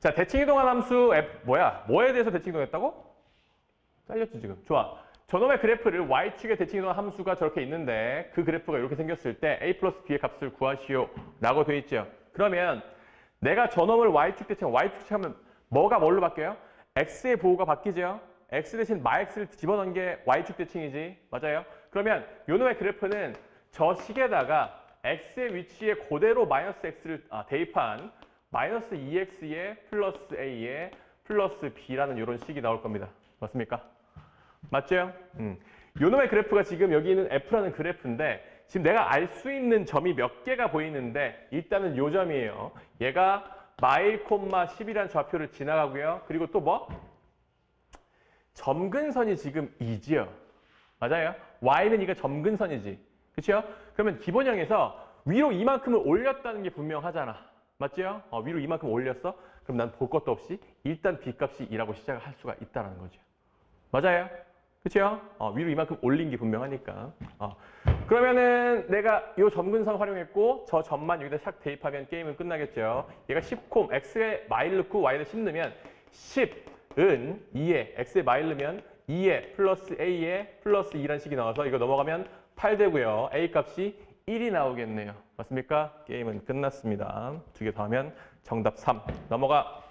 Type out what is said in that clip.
자, 대칭 이동한 함수 F 뭐야? 뭐에 대해서 대칭 이동했다고? 잘렸지 지금. 좋아. 저놈의 그래프를 y축에 대칭 이동한 함수가 저렇게 있는데 그 그래프가 이렇게 생겼을 때 a 플러스 b의 값을 구하시오 라고 돼 있죠. 그러면 내가 저놈을 y축 대칭, y축 대칭하면 뭐가 뭘로 바뀌어요? x의 보호가 바뀌죠. x 대신 마x를 집어넣은 게 y축 대칭이지. 맞아요? 그러면 요놈의 그래프는 저 식에다가 x의 위치에 그대로 마이너스 x를 아, 대입한 마이너스 2x에 플러스 a에 플러스 b라는 이런 식이 나올 겁니다. 맞습니까? 맞죠? 음. 요놈의 그래프가 지금 여기 있는 f라는 그래프인데 지금 내가 알 수 있는 점이 몇 개가 보이는데 일단은 요 점이에요. 얘가 마일 콤마 10이라는 좌표를 지나가고요. 그리고 또 뭐? 점근선이 지금 2지요. 맞아요? y는 이가 점근선이지. 그렇죠? 그러면 기본형에서 위로 이만큼을 올렸다는 게 분명하잖아. 맞죠? 어, 위로 이만큼 올렸어? 그럼 난 볼 것도 없이 일단 b값이 2라고 시작을 할 수가 있다는 거죠. 맞아요? 그렇죠? 어, 위로 이만큼 올린 게 분명하니까. 어. 그러면은 내가 이 점근선 활용했고 저 점만 여기다 샥 대입하면 게임은 끝나겠죠. 얘가 10콤 x에 마일 넣고 y에다 10 넣으면 10은 2에 x에 마일 넣으면 2에 플러스 a에 플러스 2란 식이 나와서 이거 넘어가면 8 되고요. a 값이 1이 나오겠네요. 맞습니까? 게임은 끝났습니다. 두 개 더 하면 정답 3. 넘어가.